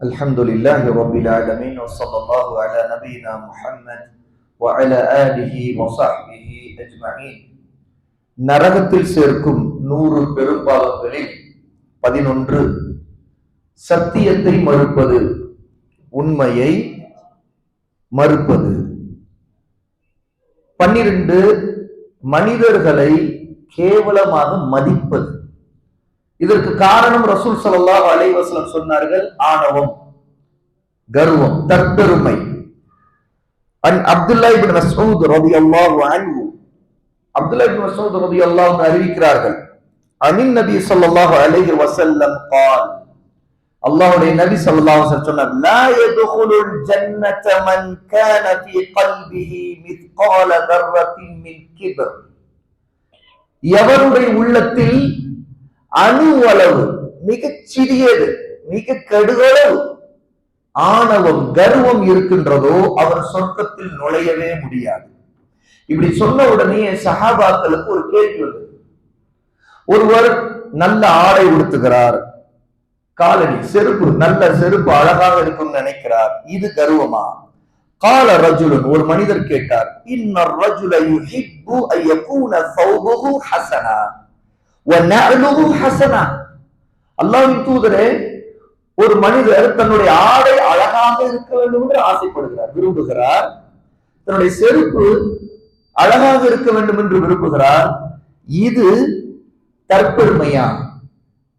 الحمد لله رب العالمين وصلى الله على نبينا محمد وعلى آله وصحبه أجمعين நரகத்தில் சேர்க்கும் நூறு பெரும்பாவங்களில் பதினொன்று சத்தியத்தை மறுப்பது உண்மையை மறுப்பது பன்னிரண்டு மனிதர்களை கேவலமாக மதிப்பது இதற்கு காரணம் ரசூல் சல்லாஹ் அலைவாசலம் சொன்னார்கள் ஆணவம் கர்வம் தற்பெருமை. அன் அப்துல்லா இபின் மசூத் ரதி அல்லாஹ் அன்பு அப்துல்லா இபின் மசூத் ரதி அல்லாஹ் அறிவிக்கிறார்கள் அனின் நபி சொல்லாஹ் அலைஹி வசல்லம் கால். அல்லாஹ்வுடைய நபி ஸல்லல்லாஹு அலைஹி சொன்னார் லா யதுகுலுல் ஜன்னத மன் கான ஃபீ கல்பிஹி மித்கால தர்ரத்தின் மின் கிபர். எவருடைய உள்ளத்தில் அணுவளவு மிகச் சிறியது மிக கடுகளவு. ஆணவம் கர்வம் இருக்கின்றதோ அவர் சொர்க்கத்தில் நுழையவே முடியாது. இப்படி சொன்ன உடனே சகாபாக்களுக்கு ஒரு கேள்வி வந்தது. ஒருவர் நல்ல ஆடை உடுத்துகிறார் காலனி செருப்பு நல்ல செருப்பு அழகாக இருக்கும்னு நினைக்கிறார் இது கர்வமா? கால ரஜுலன் ஒரு மனிதர் கேட்டார் இன்னர் ரஜுல யுஹிப்பு அன் யகூன ஹசனா. ஹஸனா வ தூதரே ஒரு மனிதர் தன்னுடைய ஆடை அழகாக இருக்க வேண்டும் என்று ஆசைப்படுகிறார் விரும்புகிறார். தன்னுடைய செருப்பு அழகாக இருக்க வேண்டும் என்று விரும்புகிறார். இது தற்பெருமையா?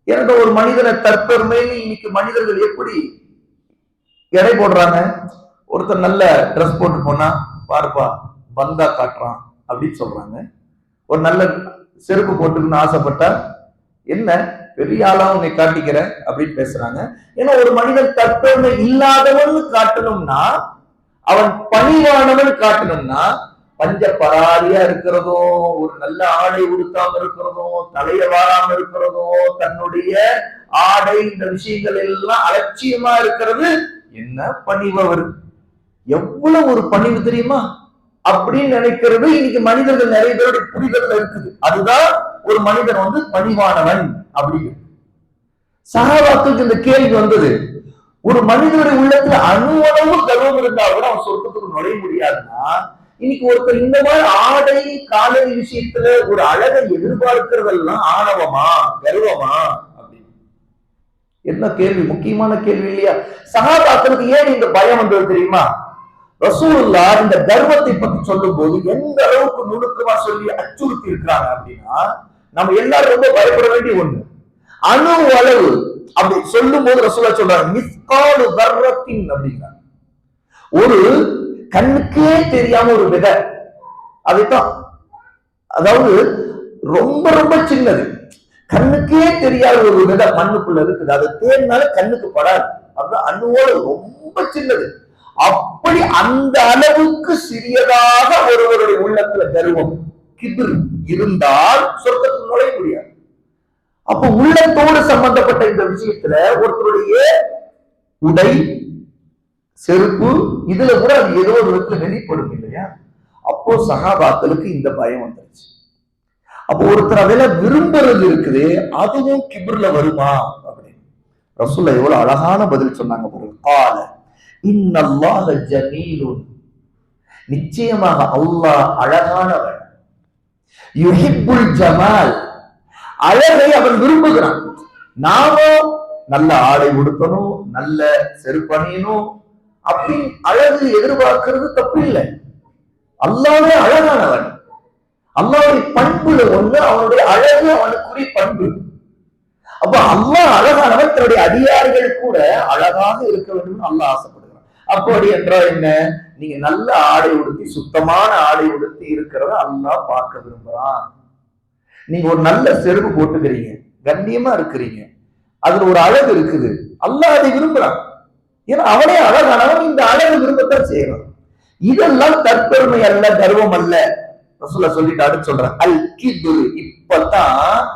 என்ற ஒரு மனிதனை தற்பெருமைன்னு இன்னைக்கு மனிதர்கள் எப்படி எடை போடுறாங்க? ஒருத்தர் நல்ல ட்ரெஸ் போட்டு போனா பாருப்பா பந்தா காட்டுறான் அப்படின்னு சொல்றாங்க. ஒரு நல்ல செருப்பு போட்டுக்கணும்னு ஆசைப்பட்டா என்ன? பெரிய ஆளா உன்னை காட்டிக்கிற? அப்படின்னு பேசுறாங்க. ஏன்னா ஒரு மனிதன் தற்பெருமை இல்லாதவன் காட்டணும்னா அவன் பணிவானவன் காட்டணும்னா பஞ்ச பராரியா இருக்கிறதோ ஒரு நல்ல ஆடை உடுத்தாம இருக்கிறதோ தலைய வாராம இருக்கிறதோ தன்னுடைய ஆடை இந்த விஷயங்கள் எல்லாம் அலட்சியமா இருக்கிறது என்ன பணிவு அவர் எவ்வளவு ஒரு பணிவு தெரியுமா? அப்படின்னு நினைக்கிறது இன்னைக்கு மனிதர்கள் நிறைய பேருடைய புரிதல் இருக்குது. அதுதான் ஒரு மனிதன் வந்து பணிவானவன் அப்படின்னு சகாபாக்களுக்கு இந்த கேள்வி வந்தது. ஒரு மனிதனுடைய உள்ளத்துல அணுவளவு கர்வம் இருந்தா கூட அவன் சொர்க்கத்துக்கு நுழைய முடியாதுன்னா இன்னைக்கு ஒருத்தர் இந்த மாதிரி ஆடை காலடி விஷயத்துல ஒரு அழகை எதிர்பார்க்கிறதெல்லாம் ஆணவமா கர்வமா அப்படின்னு. என்ன கேள்வி? முக்கியமான கேள்வி இல்லையா? சகாபாக்களுக்கு ஏன் இந்த பயம் வந்தது தெரியுமா? ரசூலுல்லா இந்த கர்வத்தை பத்தி சொல்லும் போது எந்த அளவுக்கு நுணுக்கமா சொல்லி அச்சுறுத்தி இருக்கிறாங்க அப்படின்னா நம்ம எல்லாரும் ரொம்ப பயப்பட வேண்டிய ஒண்ணு. அணு அளவு அப்படி சொல்லும் போது ரசூலா சொல்றாங்க மிஸ்காலு கர்வத்தின் அப்படிங்கிறாங்க ஒரு கண்ணுக்கே தெரியாம ஒரு விதை. அதுதான் அதாவது ரொம்ப ரொம்ப சின்னது. கண்ணுக்கே தெரியாத ஒரு விதை மண்ணுக்குள்ள இருக்குது. அது தேர்னால கண்ணுக்கு படாது. அதுதான் அணுவோடு ரொம்ப சின்னது. அப்படி அந்த அளவுக்கு சிறியதாக ஒருவருடைய உள்ளத்துல கர்வம் கிபிர் இருந்தால் சொர்க்கத்துக்கு நுழைய முடியாது. அப்ப உள்ளத்தோடு சம்பந்தப்பட்ட இந்த விஷயத்துல ஒருத்தருடைய உடை செருப்பு இதுல கூட அது ஏதோ ஒரு விதத்துல வெளிப்படும் இல்லையா? அப்போ சகாபாக்களுக்கு இந்த பயம் வந்துருச்சு. அப்போ ஒருத்தர் அதெல்லாம் விரும்புறது இருக்குது அதுவும் கிபிர்ல வருமா அப்படின்னு. ரசூல்லா எவ்வளவு அழகான பதில் சொன்னாங்க பாருங்க. கால. இன்னல்லாஹ ஜமீலுன். நிச்சயமாக அல்லாஹ் அழகானவன். யுஹிப்புல் ஜமால். அழகை அவன் விரும்புகிறான். நாமும் நல்ல ஆடை உடுக்கணும் நல்ல செருப்பணியணும் அப்படி அழகு எதிர்பார்க்கிறது தப்பு இல்லை அல்லாவே அழகானவன். அல்லாவுடைய பண்புல ஒண்ணு அவனுடைய அழகு அவனுக்குரிய பண்பு. அப்ப அல்லாஹ் அழகானவன் தன்னுடைய அதிகாரிகள் கூட அழகாக இருக்க வேண்டும் அல்லாஹ் ஆசை அப்படி என்றால் என்ன? நீங்க நல்ல ஆடை உடுத்தி சுத்தமான ஆடை உடுத்தி இருக்கிறத அல்லாஹ் பார்க்க விரும்புறான். நீங்க ஒரு நல்ல செருப்பு போட்டுக்கிறீங்க கண்ணியமா இருக்கிறீங்க. அதுல ஒரு அழகு இருக்குது. அல்லாஹ் அதை விரும்புறான். ஏன்னா அவனே அழகானவன். இந்த அழகு விரும்பத்தான் செய்யறான். இதெல்லாம் தற்பெருமை அல்ல கர்வம் அல்ல. ரசூல்லா சொல்லிட்டாரு சொல்றேன். அல் கிபுர். இப்பதான்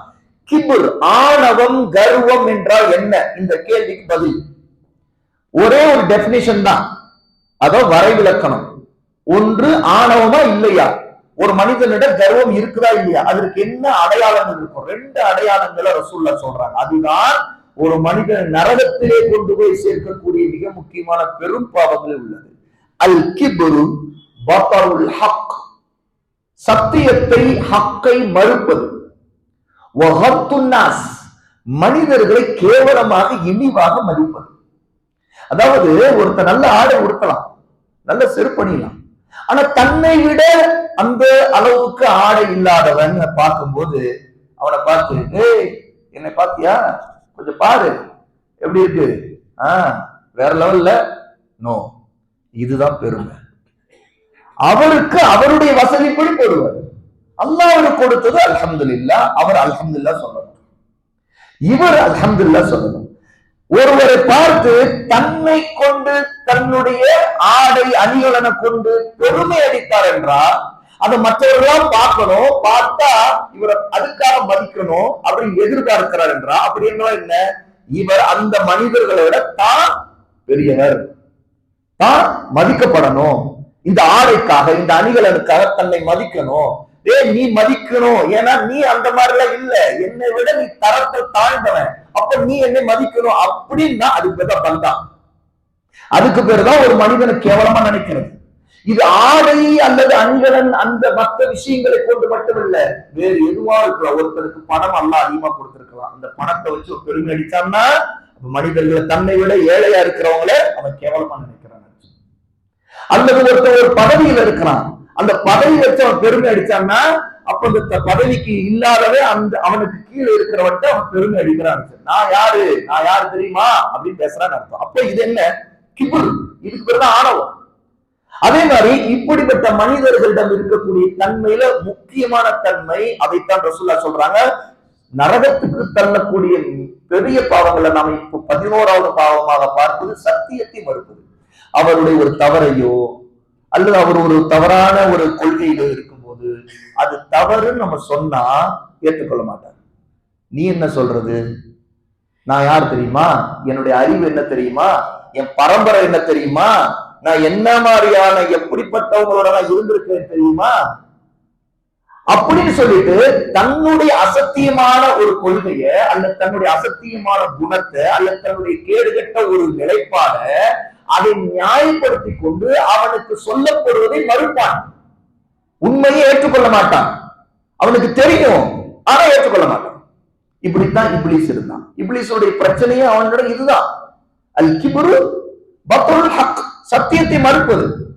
கிபுர் ஆணவம் கர்வம் என்றால் என்ன? இந்த கேள்விக்கு பதில். ஒரே ஒரு டெபினிஷன் தான். அதோ வரைவிலக்கணம். ஒன்று ஆணவமா இல்லையா? ஒரு மனிதனிடம் கர்வம் இருக்குதா இல்லையா? அதற்கு என்ன அடையாளங்கள் இருக்கும்? ரெண்டு அடையாளங்களை ரசூல்லா சொல்றாங்க. அதுதான் ஒரு மனிதன் நரகத்திலே கொண்டு போய் சேர்க்கக்கூடிய மிக முக்கியமான பெரும் பாவங்கள் உள்ளது. அல் கிபுரு பத்தருல் ஹக். சத்தியத்தை ஹக்கை மறுப்பது. மனிதர்களை கேவலமாக இனிவாக மதிப்பது. அதாவது ஒருத்த நல்ல ஆடை உடுத்தலாம் நல்ல செருப்பணிலாம் ஆனா தன்னை விட அந்த அளவுக்கு ஆடை இல்லாதவன் பார்க்கும்போது அவனை பார்த்து ஏய் என்னை பாத்தியா கொஞ்சம் பாரு. எப்படி இருக்கு? ஆஹ் வேற லெவல்ல நோ இதுதான் பெருமை. அவருக்கு அவருடைய வசதிப்படி போடுவார். அல்லாஹ் அவருக்கு கொடுத்தது அல்ஹம்துலில்லா அவர் அல்ஹம்துலில்லா சொல்லணும். இவர் அல்ஹம்துலில்லா சொல்லணும். ஒருவரை பார்த்து தன்னை கொண்டு தன்னுடைய ஆடை அணிகலனை கொண்டு பெருமை அடித்தார் என்றால் அதை மற்றவர்களாம் பார்க்கணும் பார்த்தா இவரை அதுக்காக மதிக்கணும் அப்படின்னு எதிர்பார்க்கிறார் என்றா அப்படி என்ன? இவர் அந்த மனிதர்களை விட தான் பெரியவர். தான் மதிக்கப்படணும். இந்த ஆடைக்காக இந்த அணிகலனுக்காக தன்னை மதிக்கணும். ஏய் நீ மதிக்கணும். ஏன்னா நீ அந்த மாதிரி எல்லாம் இல்ல. என்னை விட நீ தரத்தை தாழ்ந்தவன். அப்ப நீ என்னை மதிக்கணும் அப்படின்னா அதுக்கு பேர் தான் பந்தா. அதுக்கு பேர் தான் ஒரு மனிதனை கேவலமா நினைக்கிறது. இது ஆடை அல்லது அணிகலன் அந்த மற்ற விஷயங்களை கொண்டு மட்டுமில்ல வேறு எதுவா இருக்கலாம். ஒருத்தருக்கு பணம் அல்ல அதிகமா கொடுத்திருக்கலாம். அந்த பணத்தை வச்சு ஒரு பெருமை அடிச்சான்னா மனிதர்களை தன்னை விட ஏழையா இருக்கிறவங்களே அவன் கேவலமா நினைக்கிறான். அல்லது ஒருத்தர் ஒரு பதவியில் இருக்கிறான். அந்த பதவி வச்சு அவன் பெருமை அடிச்சான்னா அப்ப அந்த பதவிக்கு இல்லாதவே அந்த அவனுக்கு கீழே இருக்கிறவன்ட்டு அவன் பெருமை அடிக்கிறான் நான் யாரு? நான் யாரு தெரியுமா? அப்படின்னு பேசுறான்னு அர்த்தம். அப்ப இது என்ன? கிபுர் இதுக்கு பேர் தான் ஆணவம். அதே மாதிரி இப்படிப்பட்ட மனிதர்களிடம் இருக்கக்கூடிய தன்மையில முக்கியமான தன்மை அதைத்தான் ரசூல்லா சொல்றாங்க. நரகத்துக்கு தள்ளக்கூடிய பெரிய பாவங்களை நாம இப்போ பதினோராவது பாவமாக பார்ப்பது சத்தியத்தை மறுப்பது. அவருடைய ஒரு தவறையோ அல்லது அவர் ஒரு தவறான ஒரு கொள்கையில இருக்கும்போது அது தவறுன்னு நம்ம சொன்னா ஏற்றுக்கொள்ள மாட்டார். நீ என்ன சொல்றது? நான் யார் தெரியுமா? என்னுடைய அறிவு என்ன தெரியுமா? என் பரம்பரை என்ன தெரியுமா? நான் என்ன மாதிரியான எப்படிப்பட்டவங்களோட நான் இருந்திருக்கேன் தெரியுமா? அப்படின்னு சொல்லிட்டு தன்னுடைய அசத்தியமான ஒரு கொள்கைய அல்லது தன்னுடைய அசத்தியமான குணத்தை அல்லது தன்னுடைய கேடுகட்ட ஒரு நிலைப்பாட அதை நியாயப்படுத்தி கொண்டு அவனுக்கு சொல்லப்படுவதை மறுப்பான். உண்மையை ஏற்றுக்கொள்ள மாட்டான். அவனுக்கு தெரியும் ஆனா ஏற்றுக்கொள்ள மாட்டான். இப்படித்தான் இப்ளீஸ் இருந்தான். இப்ளீஸோடைய பிரச்சனையே அவனிடம் இதுதான். அல் கிபுரு பத்ருல் ஹக் சத்தியத்தை மறுப்பது.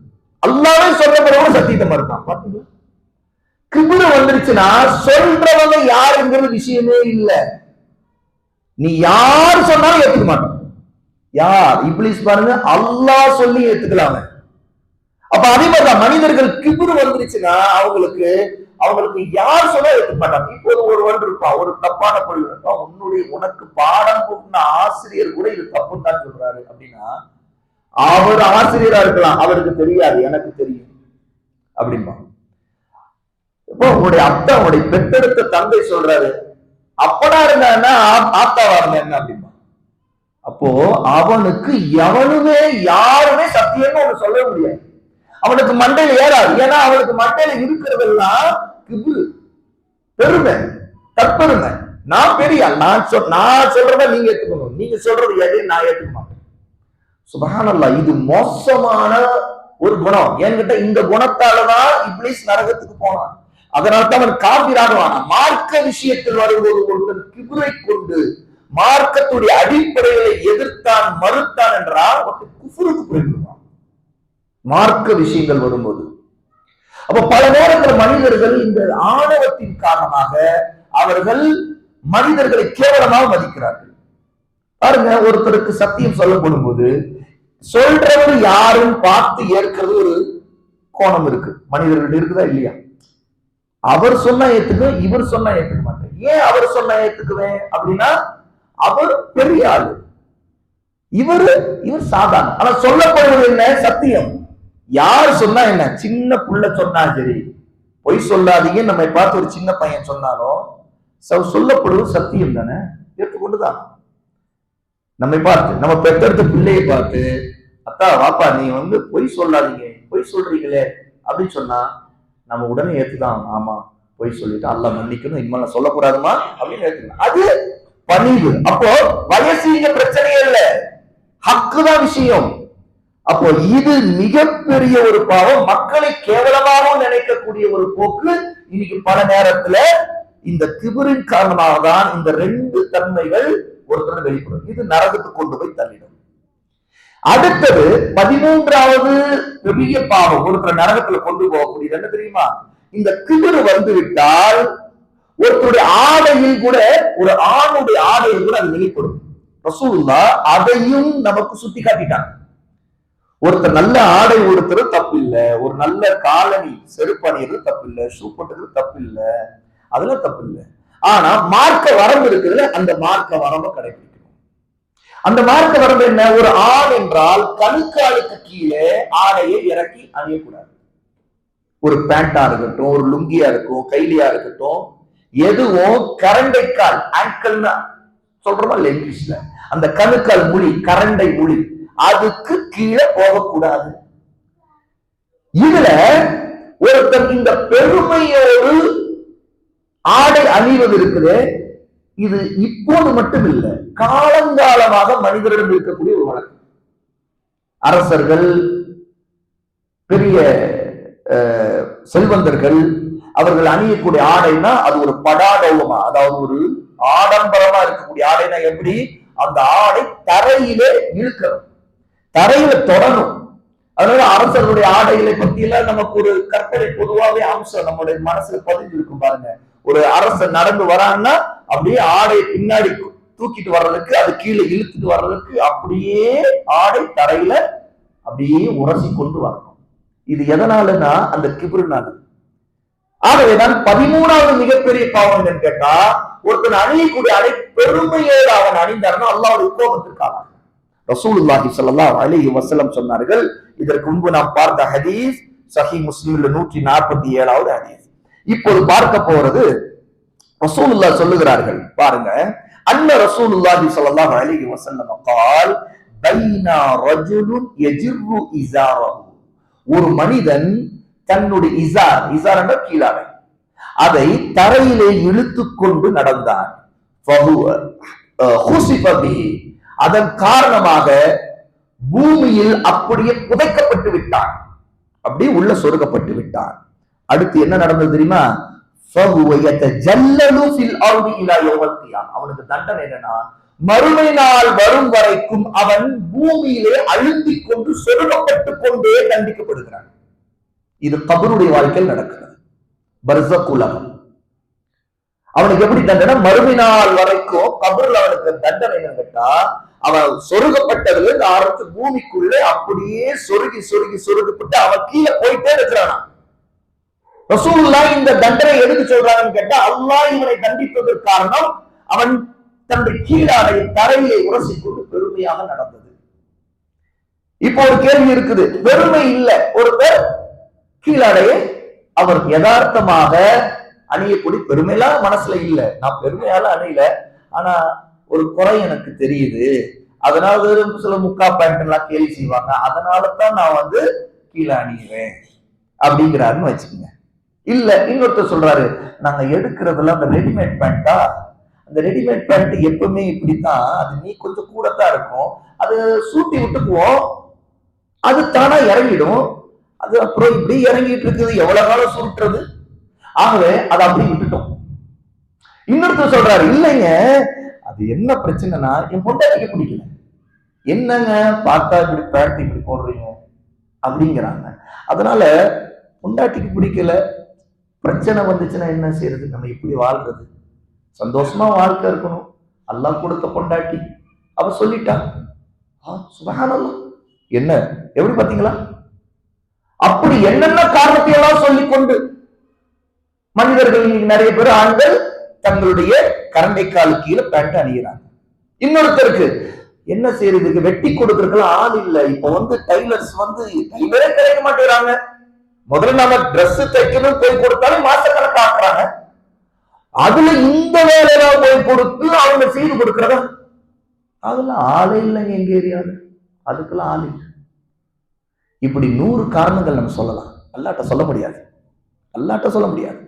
அல்லாவே சொல்லப்படுறவங்க சத்தியத்தை மறுப்பான். பாத்தீங்களா? கிபுரு வந்துருச்சுன்னா சொல்றவங்க யாருங்கிறது விஷயமே இல்ல. நீ யார் சொன்னாலும் ஏத்துக்க மாட்டான். யார்? இப்ளீஸ் பாருங்க அல்லாஹ் சொல்லி ஏத்துக்கலாம. அப்ப அதே மாதிரிதான் மனிதர்கள் கிபுரு வந்துருச்சுன்னா அவங்களுக்கு அவங்களுக்கு யார் சொல்ல ஏத்துக்க மாட்டாங்க. இப்போது ஒருவன் இருப்பான் ஒரு தப்பான பொருள் இருப்பான் உன்னுடைய உனக்கு பாடம் போட்டுன ஆசிரியர் கூட இது தப்புன்னு தான் சொல்றாரு அப்படின்னா அவர் ஆசிரியரா இருக்கலாம். அவருக்கு தெரியாது எனக்கு தெரியும். அப்படின்பா இப்போ உங்களுடைய அத்தா உங்களுடைய பெற்றெடுத்த தந்தை சொல்றாரு. அப்பனா இருந்தா ஆத்தாவா இருந்தா என்ன அப்படின்பா அப்போ அவனுக்கு எவனுமே யாருமே சத்தியம்னு அவன் சொல்ல முடியாது. அவனுக்கு மண்டையில ஏறாது. ஏன்னா அவனுக்கு மண்டையில இருக்கிறதெல்லாம் கிபு பெருமை. தற்பெருமை. நான் பெரிய நான் சொல் நான் சொல்றத நீங்க ஏத்துக்கணும். நீங்க சொல்றது எதையும் நான் ஏத்துக்க மாட்டேன். சுபஹானல்லா இது மோசமான ஒரு குணம். என்கிட்ட இந்த குணத்தாலதான் இப்ளீஸ் நரகத்துக்கு போனான். அதனால தான் அவன் காபிராகுவான். மார்க்க விஷயத்தில் வரும்போது ஒருத்தன் கிபுரை கொண்டு மார்க்கத்துடைய அடிப்படைகளை எதிர்த்தான் மறுத்தான் என்றால் குஃபுருக்கு போய்விடுவான் மார்க்க விஷயங்கள் வரும்போது. அப்ப பல நேரங்கள் மனிதர்கள் இந்த ஆணவத்தின் காரணமாக அவர்கள் மனிதர்களை கேவலமாக மதிக்கிறார்கள். பாருங்க ஒருத்தருக்கு சத்தியம் சொல்லப்படும் போது சொல்றவர் யாரும் பார்த்து ஏற்கிறது ஒரு கோணம் இருக்கு. மனிதர்கள் இருக்குதா இல்லையா? அவர் சொன்னா ஏத்துக்கும் இவர் சொன்னா ஏத்துக்க மாட்டேன் ஏன் அவர் சொன்னா ஏத்துக்குவேன் அப்படின்னா அவர் பெரிய ஆளு. இவரு இவர் சாதாரண. ஆனா சொல்லப்படுவது என்ன? சத்தியம். யார் சொன்னா என்ன? சின்ன புள்ள சொன்னா சரி. பொய் சொல்லாதீங்க. நம்மை பார்த்து ஒரு சின்ன பையன் சொன்னாலும் சொல்லப்படுவது சத்தியம் தானே? ஏற்றுக்கொண்டுதான். நம்மை பார்த்து நம்ம பெற்றெடுத்த பிள்ளையை பார்த்து அத்தா வாப்பா நீ வந்து பொய் சொல்லாதீங்க. பொய் சொல்றீங்களே. அப்படின்னு சொன்னா நம்ம உடனே ஏத்துதான். ஆமா பொய் சொல்லிட்டு அல்ல மன்னிக்கணும். இனிமேல் சொல்லக்கூடாதுமா? அப்படின்னு ஏத்துக்கணும். அது பணிவு. அப்போ வயசு இங்க பிரச்சனையே இல்ல. ஹக்கு தான் விஷயம். அப்போ இது மிகப்பெரிய ஒரு பாவம். மக்களை கேவலமாகவும் நினைக்கக்கூடிய ஒரு போக்கு இன்னைக்கு பல நேரத்துல இந்த கிபரின் காரணமாக தான் இந்த ரெண்டு தன்மைகள் ஒருத்தர் வெளிப்படும். இது நரகத்துக்கு கொண்டு போய் தள்ளிடும். அடுத்தது பதிமூன்றாவது பெரிய பாவம். ஒருத்தர் நரகத்துல கொண்டு போகக்கூடியது என்ன தெரியுமா? இந்த கிபரு வந்து விட்டால் ஒருத்தருடைய ஆடையில் கூட ஒரு ஆணுடைய ஆடையில் கூட அது வெளிப்படும். ரசூலுல்லா அதையும் நமக்கு சுத்தி காட்டிட்டாங்க ஒருத்தர் நல்ல ஆடை உடுத்துறது தப்பு இல்ல ஒரு நல்ல காலனி செருப்பு அணியிறது தப்பு இல்ல ஷூ போட்டுறது தப்பு இல்ல அதெல்லாம் தப்பு இல்ல ஆனா மார்க்க வரம்பு இருக்குதுல அந்த மார்க்க வரம்பை கடைபிடிக்கணும். அந்த மார்க்க வரம்பு என்ன? ஒரு ஆண் என்றால் கணுக்காலுக்கு கீழே ஆடையை இறக்கி அணியக்கூடாது. ஒரு பேண்டா இருக்கட்டும் ஒரு லுங்கியா இருக்கும் கைலியா இருக்கட்டும் எதுவும் கரண்டைக்கால் ஆங்கிள்னா சொல்றோமா? இல்ல இங்கிலீஷ்ல அந்த கணுக்கால் மொழி கரண்டை மொழி அதுக்கு கீழே போகக்கூடாது. இதுல ஒருத்தர் இந்த பெருமையோடு ஆடை அணிவது இருக்குது. இது இப்போது மட்டும் இல்லை காலங்காலமாக மனிதரிடம் இருக்கக்கூடிய ஒரு வழக்கம். அரசர்கள் பெரிய அஹ், செல்வந்தர்கள் அவர்கள் அணியக்கூடிய ஆடைனா அது ஒரு படாடோலமா அதாவது ஒரு ஆடம்பரமா இருக்கக்கூடிய ஆடைனா எப்படி? அந்த ஆடை தரையிலே இழுக்கணும். தரையில தொடரும் அதனால அரசர்களுடைய ஆடைகளை பத்தி எல்லாம் நமக்கு ஒரு கற்பனை பொதுவாகவே அம்சம். நம்மளுடைய மனசுல பதிஞ்சு இருக்கும் பாருங்க. ஒரு அரசர் நடந்து வரான்னா அப்படியே ஆடையை பின்னாடி தூக்கிட்டு வர்றதுக்கு அது கீழே இழுத்துட்டு வர்றதுக்கு அப்படியே ஆடை தரையில அப்படியே உரசி கொண்டு வரணும். இது எதனாலன்னா அந்த கிபிருனால ஆகவேதான் பதிமூணாவது மிகப்பெரிய பாவம் என்னன்னு கேட்டா ஒருத்தன் அணியக்கூடிய அடை பெருமையோடு அவன் அணிந்தார்னா அல்லாவுடைய கோபத்திற்காக. ரசூலுல்லாஹி சல்லா அலி வசலம் சொன்னார்கள் இதற்கு முன்பு நாம் பார்த்த ஹதீஸ் சஹி முஸ்லீம்ல நூற்றி நாற்பத்தி ஏழாவது ஹதீஸ். இப்போது பார்க்க போறது ரசூலுல்லா சொல்லுகிறார்கள் பாருங்க அன்ன ரசூலுல்லாஹி சல்லா அலி வசல்லம் கால் பைனா ரஜுலுன் எஜிர்ரு இசாரஹு ஒரு மனிதன் தன்னுடைய இசார் இசார் என்ற கீழாடை அதை தரையிலே இழுத்து கொண்டு நடந்தான். அதன் காரணமாக பூமியில் அப்படியே புதைக்கப்பட்டு விட்டான். அப்படி உள்ள சொருக்கப்பட்டு விட்டான். அடுத்து என்ன நடந்தது தெரியுமா? அவனுக்கு தண்டனை என்னன்னா மறுமை நாள் வரும் வரைக்கும் அவன் பூமியிலே அழுந்திக் கொண்டு சொருகப்பட்டு கொண்டே தண்டிக்கப்படுகிறான். இது கபருடைய வாழ்க்கையில் நடக்கிறது. பர்சக் அவனுக்கு எப்படி தண்டனை? மறுமை நாள் வரைக்கும் கபருல அவனுக்கு தண்டனை கேட்டா அவன் சொருகப்பட்டதுல இருந்து ஆரம்பிச்சு பூமிக்குள்ளே அப்படியே சொருகி சொருகி சொருகப்பட்டு அவன் கீழே போயிட்டே இருக்கிறானா ரசூல்லா இந்த தண்டனை எதுக்கு சொல்றாங்கன்னு கேட்டா அல்லாஹ் இவனை தண்டிப்பதற்கு காரணம் அவன் தன்னுடைய கீழாடை தரையிலே உரசிக்கொண்டு பெருமையாக நடந்தது. இப்போ ஒரு கேள்வி இருக்குது. பெருமை இல்ல. ஒருத்தர் கீழடைய அவர் யதார்த்தமாக அணியக்கூடிய பெருமையெல்லாம் மனசுல இல்ல. நான் பெருமையால அணியல. ஆனா ஒரு குறை எனக்கு தெரியுது. அதனால வெறும் சில முக்கா பேண்ட் எல்லாம் கேலி செய்வாங்க. அதனால தான் நான் வந்து கீழே அணியுவேன் அப்படிங்கிறாருன்னு வச்சுக்கோங்க. இல்ல இன்னொருத்தர் சொல்றாரு நாங்க எடுக்கிறதுல அந்த ரெடிமேட் பேண்டா அந்த ரெடிமேட் பேண்ட் எப்பவுமே இப்படித்தான். அது நீ கொஞ்சம் கூட தான் இருக்கும். அது சூட்டி விட்டுக்குவோம். அது தானா இறங்கிடும். அது அப்புறம் இப்படி இறங்கிட்டு இருக்குது. எவ்வளவு காலம் சுருட்டுறது? ஆகவே அதை அப்படி விட்டுட்டோம். இன்னொருத்தர் சொல்றாரு இல்லைங்க அது என்ன பிரச்சனைனா என் பொண்டாட்டிக்கு பிடிக்கல. என்னங்க பார்த்தா இப்படி பேண்ட் இப்படி போடுறீங்க? அப்படிங்கிறாங்க. அதனால பொண்டாட்டிக்கு பிடிக்கல. பிரச்சனை வந்துச்சுன்னா என்ன செய்யறது? நம்ம இப்படி வாழ்றது? சந்தோஷமா வாழ்க்கை இருக்கணும். அல்லாஹ் கொடுத்த பொண்டாட்டி. அவ சொல்லிட்டா ஆ, என்ன? எப்படி பாத்தீங்களா அப்படி என்னென்ன காரணத்தை எல்லாம் சொல்லிக் கொண்டு மனிதர்கள் நிறைய பேர் ஆண்கள் தங்களுடைய கரண்டை கால் கீழே பேண்ட் அணிகிறாங்க இன்னொருத்தருக்கு என்ன செய்யறதுக்கு? வெட்டி கொடுக்கறதுக்கு ஆள் இல்ல. இப்ப வந்து டைலர்ஸ் வந்து டைலரே கிடைக்க மாட்டேங்கிறாங்க. முதல்ல நாம ட்ரெஸ் தைக்கணும் போய் கொடுத்தாலும் மாசக்கணக்கு ஆக்குறாங்க அதுல இந்த வேலையெல்லாம் போய் கொடுத்து அவங்க செய்து கொடுக்கறதா? அதெல்லாம் ஆளே இல்லைங்க எங்க ஏரியாவில். அதுக்கெல்லாம் ஆள் இல்லை. இப்படி நூறு காரணங்கள் நம்ம சொல்லலாம். அல்லாட்ட சொல்ல முடியாது. அல்லாட்ட சொல்ல முடியாது.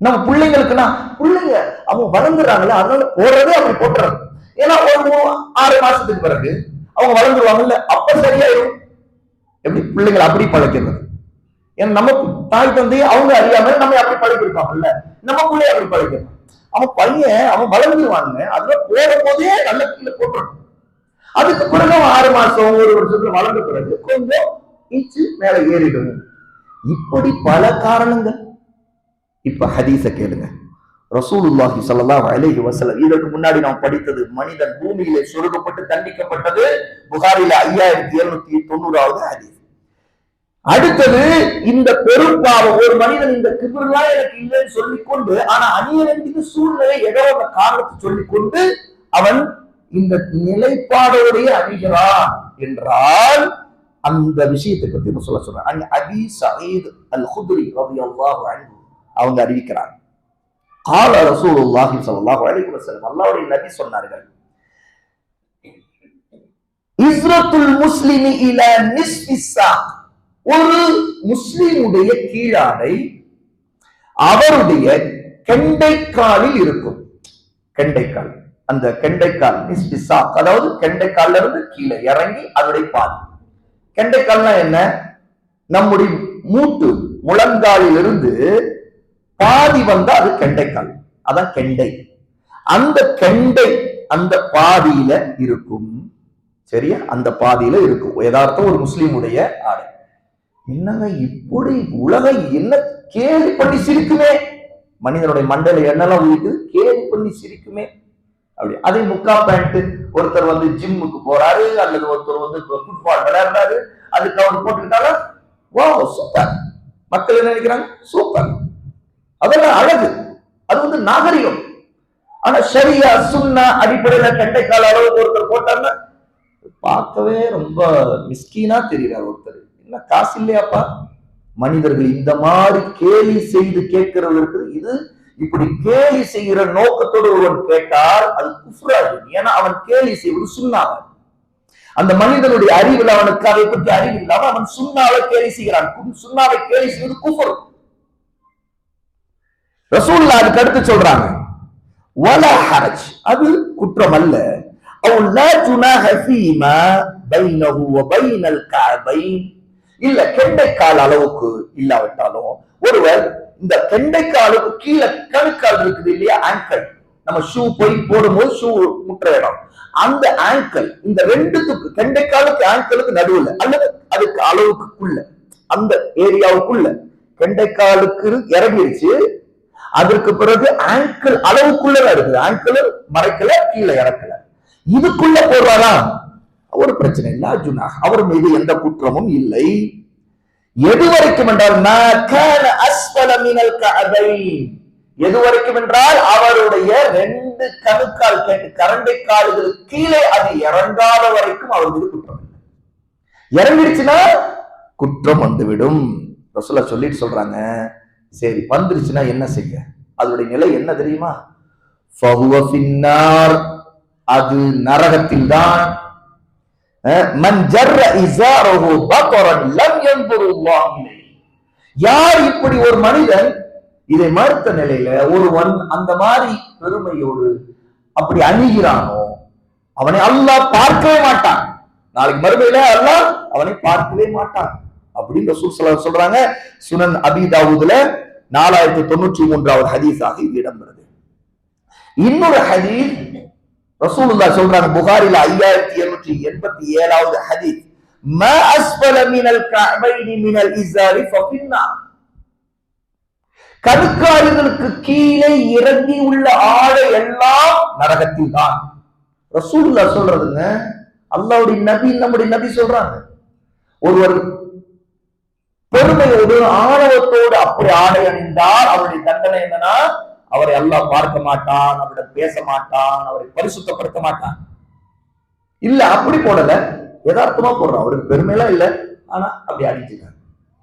நம்ம பிள்ளைங்களுக்குன்னா பிள்ளைங்க அவங்க வளர்ந்துறாங்கல்ல அதனால போடுறதே அப்படி போட்டுறாங்க ஏன்னா ஒரு ஆறு மாசத்துக்கு பிறகு அவங்க வளர்ந்துருவாங்கல்ல அப்ப சரியாயிடும் எப்படி? பிள்ளைங்களை அப்படி பழக்கிறது. ஏன்னா நம்ம தாய் தந்தை அவங்க அறியாம நம்ம அப்படி பழக்கிருப்பாங்கல்ல நம்ம பிள்ளைய அப்படி பழகிறோம் அவன் பையன் அவன் வளர்ந்துருவாங்க அதுல போடும் போதே நல்ல கீழே போட்டுருணும் அதுக்கு பிறகு ஆறு மாசம் ஒரு வருஷத்துல வளர்ந்த பிறகு கொஞ்சம் இன்ச்சு மேல ஏறிடும். இப்படி பல காரணங்கள். இப்ப ஹதீச கேளுங்க. ரசூலுல்லாஹி சல்லா அலேஹி வசலம் இதற்கு முன்னாடி நாம் படித்தது மனிதன் பூமியிலே சொருகப்பட்டு தண்டிக்கப்பட்டது புகாரில ஐயாயிரத்தி இருநூத்தி தொண்ணூறாவது ஹதீஸ். அடுத்தது இந்த பெரும்பாவம் ஒரு மனிதன் இந்த கிபிர்லாம் எனக்கு இல்லைன்னு சொல்லிக்கொண்டு ஆனா அணிய வேண்டியது சூழ்நிலை ஏதோ ஒரு காரணத்தை சொல்லிக்கொண்டு அவன் இந்த நிலைப்பாடோடைய அறிகிறான் என்றால் அந்த விஷயத்தை பத்தி நான் சொல்ல சொல்றேன். அன் அபி சயீத் அல் ஹுதுரி ரவி அல்லாஹ் அவங்க அறிவிக்கிறாங்க. கால ரசூலுல்லாஹி ஸல்லல்லாஹு அலைஹி வஸல்லம் அல்லாவுடைய நபி சொன்னார்கள். இஸ்ரத்துல் முஸ்லிமி இல நிஸ்பி ஒரு முஸ்லிமுடைய கீழாடை அவருடைய கெண்டைக்காலில் இருக்கும். கெண்டைக்கால் அந்த கெண்டைக்கால் அதாவது கெண்டைக்கால்ல இருந்து கீழே இறங்கி அதோடைய பாதி. கெண்டைக்கால்னா என்ன? நம்முடைய மூட்டு முழங்காலிலிருந்து பாதி வந்தா அது கெண்டைக்கால். அதான் கெண்டை. அந்த கெண்டை அந்த பாதியில இருக்கும். சரியா? அந்த பாதியில இருக்கும். யதார்த்தம் ஒரு முஸ்லீமுடைய ஆடை. என்னங்க இப்படி உலக என்ன கேலி பண்ணி சிரிக்குமே? மனிதனுடைய மண்டல என்னெல்லாம் இருக்குது கேலி பண்ணி சிரிக்குமே. அப்படி. அதே முக்கா பேண்ட் ஒருத்தர் வந்து ஜிம்முக்கு போறாரு அல்லது ஒருத்தர் வந்து ஃபுட்பால் விளையாடுறாரு அதுக்கு அவர் போட்டுக்கிட்டாலும் வா சூப்பர் மக்கள் என்ன நினைக்கிறாங்க? சூப்பர் அதெல்லாம் அழகு. அது வந்து நாகரிகம். ஆனா சரியா சுண்ணா அடிப்படையில கண்டைக்கால அளவுக்கு ஒருத்தர் போட்டாருன்னா பார்க்கவே ரொம்ப மிஸ்கீனா தெரிகிறார் ஒருத்தர். என்ன காசு இல்லையாப்பா? மனிதர்கள் இந்த மாதிரி கேலி செய்து கேட்கிறது இருக்குது. இது இப்படி கேலி செய்கிற நோக்கத்தோடு ஒருவன் கேட்டால் அது குஃப்ராது ஏன்னா அவன் கேலி செய்வது சுண்ணாவை அந்த மனிதனுடைய அறிவில் அவனுக்கு அதை பற்றி அறிவு இல்லாமல் அவன் சுண்ணாவை கேலி செய்கிறான். சுண்ணாவை கேலி செய்வது குஃபர். ரசூல்லா அதுக்கு அடுத்து சொல்றாங்க. வலா ஹரஜ். அது குற்றம் அல்ல அவன் லா ஜுனாஹ ஃபீமா பைனஹு வ பைனல் கஅபைன். இல்ல அளவுக்கு இல்லாவிட்டாலும் ஒருவர் இந்த தெண்டைக்காலுக்கு கீழே கணுக்கால் இருக்குது இல்லையா? ஆங்கல் நம்ம ஷூ போய் போடும்போது ஷூ முட்டுற இடம். அந்த ஆங்கல் இந்த ரெண்டுத்துக்கு கெண்டைக்காலுக்கு ஆங்கலுக்கு நடுவுல அல்லது அதுக்கு அளவுக்குள்ள அந்த ஏரியாவுக்குள்ள கெண்டைக்காலுக்கு இறங்கிருச்சு. அதற்கு பிறகு ஆங்கிள் அளவுக்குள்ள இருக்குது. ஆங்கிள் மறைக்கல கீழே இறக்கல. இதுக்குள்ள போடுறாரா ஒரு பிரச்சனை இல்லை அர்ஜுனா. அவர் மீது எந்த குற்றமும் இல்லை. எது வரைக்கும் என்றால் எது வரைக்கும் என்றால் அவருடைய ரெண்டு கணுக்கால் கரண்டை கால்களுக்கு கீழே அது இறங்காத வரைக்கும் அவர் மீது குற்றம் இறங்கிடுச்சுன்னா குற்றம் வந்துவிடும். ரசூலா சொல்லிட்டு சொல்றாங்க. சரி வந்துருச்சுன்னா என்ன செய்ய? அதனுடைய நிலை என்ன தெரியுமா? அது நரகத்தில் தான் மன் ஜர்ர இஸாரஹு பத்ரன் லம் யன்துருல்லாஹ் யார் இப்படி ஒரு மனிதன் இதை மறுத்த நிலையில ஒருவன் அந்த மாதிரி பெருமையோடு அப்படி அணுகிறானோ அவனை அல்லாஹ் பார்க்கவே மாட்டான். நாளைக்கு மறுமையில அல்லாஹ் அவனை பார்க்கவே மாட்டான். அப்படின்னு ரசூல் சொல்றாங்க. சுனன் அபி தாவூதுல நாலாயிரத்தி தொண்ணூற்றி மூன்றாவது ஹதீஸாக இது இடம்பெறுது. இன்னொரு ஹதீஸ் ரசூலுல்லாஹ் சொல்றாங்க புகாரில ஐயாயிரத்தி இருநூற்றி எண்பத்தி ஏழாவது ஹதீஸ் ما أسفل من الكعبين من الإزار ففي கணுக்கால்களுக்கு கீழே இறங்கி உள்ள ஆடை எல்லாம் நரகத்தில் தான் ரசூலுல்லாஹ் சொல்றதுங்க அல்லாஹ்வுடைய நபி நம்முடைய நபி சொல்றாங்க ஒருவர் பெருமையோடு ஆணவத்தோடு அப்படி ஆடை அணிந்தால் அவருடைய தண்டனை என்னன்னா அவரை எல்லாம் பார்க்க மாட்டான் அவரிடம் பேச மாட்டான் அவரை பரிசுத்தப்படுத்த மாட்டான். இல்ல அப்படி போடல. யதார்த்தமா போடுறான். அவருக்கு பெருமையெல்லாம் இல்ல. ஆனா அப்படி அடிச்சுட்டாங்க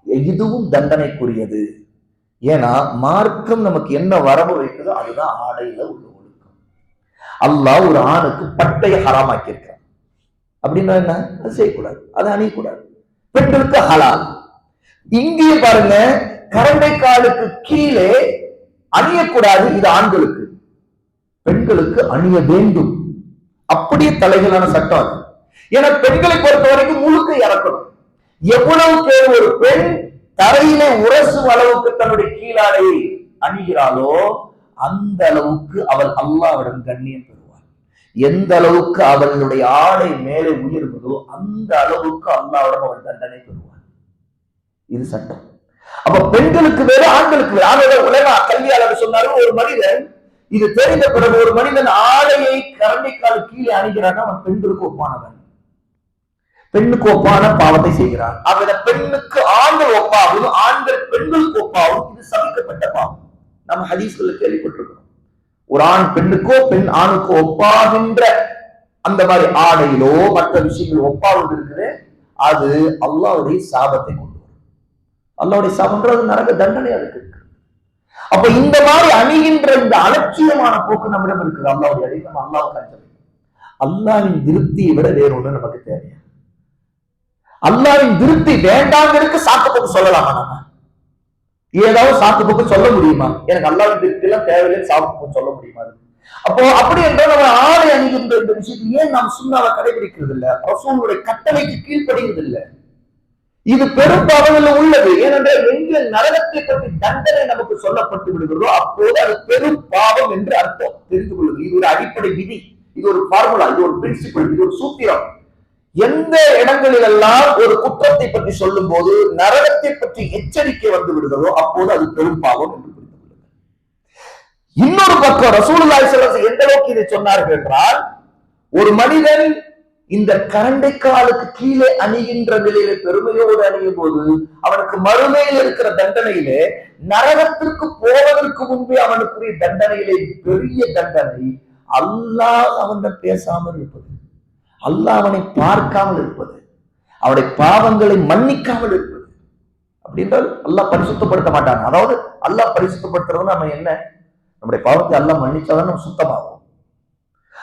இதுவும் தண்டனைக்குரியது. ஏன்னா மார்க்கம் நமக்கு என்ன வரவு வைக்குதோ அதுதான் ஆடையில உள்ள ஒழுக்கம். அல்லாஹ் ஒரு ஆணுக்கு பட்டையை ஹராமாக்கி இருக்கான் அப்படின்னா என்ன? அது செய்யக்கூடாது. அதை அணியக்கூடாது. பெண்களுக்கு ஹலால். இங்கேயும் பாருங்க கரண்டை காலுக்கு கீழே அணியக்கூடாது இது ஆண்களுக்கு. பெண்களுக்கு அணிய வேண்டும். அப்படியே தலைகளான சட்டம் அது. ஏன்னா பெண்களை பொறுத்த வரைக்கும் முழுக்க இறக்கணும். எவ்வளவு பேர் ஒரு பெண் தரையிலே உரசும் அளவுக்கு தன்னுடைய கீழாடையை அணிகிறாளோ அந்த அளவுக்கு அவள் அல்லாவிடம் கண்ணியம் பெறுவாள். எந்த அளவுக்கு அவளுடைய ஆடை மேலே உயர்வதோ அந்த அளவுக்கு அல்லாவிடம் அவள் தண்டனை பெறுவாள். இது சட்டம். அப்ப பெண்களுக்கு வேறு ஆண்களுக்கு வேறு. ஆண்களை உலக கல்வியாளர் சொன்னாரு ஒரு மனிதன் இது தெரிந்த பிறகு ஒரு மனிதன் ஆடையை கரண்டிக்கால் கீழே அணிகிறான் அவன் பெண்களுக்கு ஒப்பானவன். பெண்ணுக்கு ஒப்பான பாவத்தை செய்கிறான். அவன பெண்ணுக்கு ஆண்கள் ஒப்பாகும் ஆண்கள் பெண்களுக்கு ஒப்பாகும். இது சமைக்கப்பட்ட பாவம். நம்ம ஹதீஸ்களை கேள்விப்பட்டிருக்கிறோம். ஒரு ஆண் பெண்ணுக்கோ பெண் ஆணுக்கோ ஒப்பாகின்ற அந்த மாதிரி ஆடையிலோ மற்ற விஷயங்கள் ஒப்பாவது இருக்குது அது அல்லாவுடைய சாபத்தை கொண்டு அல்லாவுடைய சாபம்ன்றது நரக தண்டனை அதுக்கு இருக்கு. அப்ப இந்த மாதிரி அணிகின்ற இந்த அலட்சியமான போக்கு நம்மிடம் இருக்குது. அல்லாவுடைய அடி நம்ம அல்லாவுக்கு அஞ்ச அல்லாவின் திருப்தியை விட வேற ஒண்ணு நமக்கு தேவையா அல்லாவின் திருப்தி வேண்டாங்கிறதுக்கு சாக்கு போக்கு சொல்லலாமா நம்ம? ஏதாவது சாக்கு சொல்ல முடியுமா? எனக்கு அல்லாவின் திருப்தி எல்லாம் தேவையில்லை சாக்கு சொல்ல முடியுமா அப்போ அப்படி என்றால் நம்ம ஆடை அணிகின்ற இந்த விஷயத்தை ஏன் நாம் சுண்ணாவை கடைபிடிக்கிறது இல்லை ரசூலுடைய கட்டளைக்கு கீழ்ப்படுகிறது இல்லை இது பெரும் பாவங்களில் உள்ளது. ஏனென்றால் எங்கு நரகத்தை பற்றி தண்டனை நமக்கு சொல்லப்பட்டு விடுகிறதோ அப்போது அது பெரும் பாவம் என்று அர்த்தம். தெரிந்து கொள்ளுங்கள். இது ஒரு அடிப்படை விதி. இது ஒரு ஃபார்முலா இது ஒரு பிரின்சிபல் இது ஒரு சூத்திரம். எந்த இடங்களிலெல்லாம் ஒரு குற்றத்தை பற்றி சொல்லும் போது நரகத்தை பற்றி எச்சரிக்கை வந்து விடுகிறதோ அப்போது அது பெரும் பாவம் என்று புரிந்து கொள்ளுங்கள். இன்னொரு பக்கம் ரசூலுல்லாய் ஸல்லல்லாஹு எந்த அளவுக்கு இதை சொன்னார்கள் என்றால் ஒரு மனிதன் இந்த கரண்டை காலுக்கு கீழே அணிகின்ற நிலையில பெருமையோடு அணியும் போது அவனுக்கு மறுமையில் இருக்கிற தண்டனையிலே நரகத்திற்கு போவதற்கு முன்பே அவனுக்குரிய தண்டனையிலே பெரிய தண்டனை அல்லாஹ் அவனிடம் பேசாமல் இருப்பது அல்லாஹ் அவனை பார்க்காமல் இருப்பது அவனுடைய பாவங்களை மன்னிக்காமல் இருப்பது. அப்படின்றால் அல்லாஹ் பரிசுத்தப்படுத்த மாட்டாங்க அதாவது அல்லாஹ் பரிசுத்தப்படுத்துறது நம்ம என்ன? நம்முடைய பாவத்தை அல்லாஹ் மன்னிச்சாதான் நம்ம சுத்தமாகும்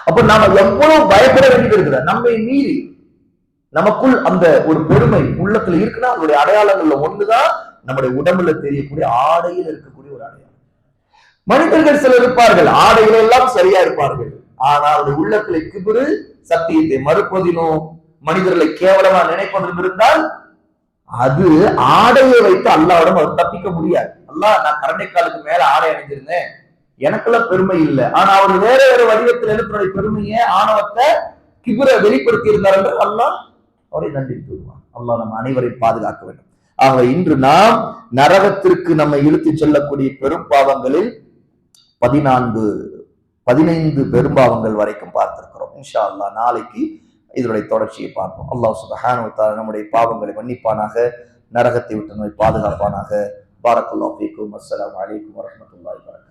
அப்ப நாம எவ்வளவு பயப்பட வேண்டியது இருக்கிற நம்மை மீறி. நமக்குள் அந்த ஒரு பெருமை உள்ளத்துல இருக்குன்னா அதனுடைய அடையாளங்கள்ல ஒண்ணுதான் நம்முடைய உடம்புல தெரியக்கூடிய ஆடையில் இருக்கக்கூடிய ஒரு அடையாளம். மனிதர்கள் சிலர் இருப்பார்கள். ஆடைகள் எல்லாம் சரியா இருப்பார்கள். ஆனா அவருடைய உள்ளத்துல கிபுரு சத்தியத்தை மறுப்பதிலும் மனிதர்களை கேவலமா நினைப்பதிலும் இருந்தால் அது ஆடையை வைத்து அல்லாவிடம் அவர் தப்பிக்க முடியாது. அல்லா நான் கரண்டைக்காலுக்கு மேல ஆடை அணிஞ்சிருந்தேன் எனக்கெல்லாம் பெருமை இல்லை. ஆனா அவர் வேற வேற வடிவத்தில் எழுப்பினுடைய பெருமையை ஆணவத்தை கிபுரை வெளிப்படுத்தி இருந்தார் என்று அல்லாஹ் அவரை நன்றி கூறுவான். அல்லாஹ் நம்ம அனைவரை பாதுகாக்க வேண்டும். ஆக இன்று நாம் நரகத்திற்கு நம்ம இழுத்துச் செல்லக்கூடிய பெரும் பாவங்களில் பதினான்கு பதினைந்து பெரும்பாவங்கள் வரைக்கும் பார்த்திருக்கிறோம். இன்ஷா அல்லாஹ் நாளைக்கு இதனுடைய தொடர்ச்சியை பார்ப்போம். அல்லாஹ் சுபஹானு நம்முடைய பாவங்களை மன்னிப்பானாக நரகத்தை விட்டு நம்மை பாதுகாப்பானாக. பாரக்கல்லாஹ் ஃபீக்கும். அஸ்லாம் வலைக்கம் வரஹ்மத்துல்லாஹி வபரகாத்துஹு